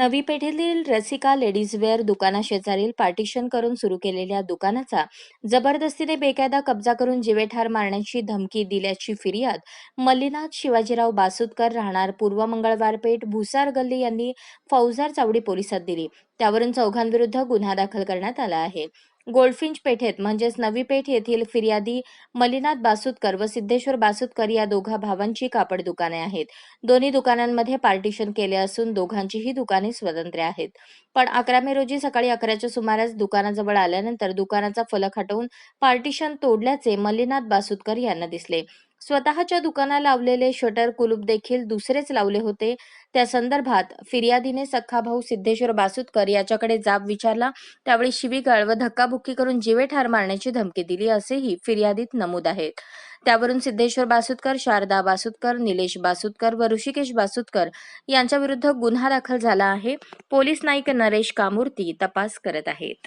नवी पेठेतील Rasika ladies wear दुकानाशेजारील पार्टिशन करून सुरू केलेल्या दुकानाचा जबरदस्तीने बेकायदा कब्जा करून जिवेठार मारण्याची धमकी दिल्याची फिर्याद मल्लीनाथ शिवाजीराव बासुदकर राहणार पूर्व मंगळवार पेठ भुसार गल्ली यांनी फौजार चावडी पोलिसात दिली. त्यावरून चौघांविरुद्ध गुन्हा दाखल करण्यात आला आहे. गोल्डफिंच पेठेत म्हणजेच नवी पेठ येथील फिर्यादी मलिनाथ बासुदकर व सिद्धेश्वर बासुदकर या दोघा भावांची कापड दुकाने आहेत. दोन्ही दुकानांमध्ये पार्टिशन केले असून दोघांचीही दुकाने स्वतंत्र आहेत. पण अकरा मे रोजी सकाळी अकराच्या सुमारास दुकानाजवळ आल्यानंतर दुकानाचा फलक हटवून पार्टिशन तोडल्याचे मलिनाथ बासुदकर यांना दिसले. स्वतःच्या दुकानात लावलेले शटर कुलूप देखील दुसरेच लावले होते. त्या संदर्भात फिर्यादीने सख्खा भाऊ सिद्धेश्वर बासुदकर याच्याकडे जाब विचारला. त्यावेळी शिवीगाळ व धक्काबुक्की करून जीवे ठार मारण्याची धमकी दिली असेही फिर्यादीत नमूद आहेत. त्यावरून सिद्धेश्वर बासुतकर शारदा बासुदकर निलेश बासुदकर व ऋषिकेश बासुदकर यांच्याविरुद्ध गुन्हा दाखल झाला आहे. पोलीस नाईक नरेश कामूर्ती तपास करत आहेत.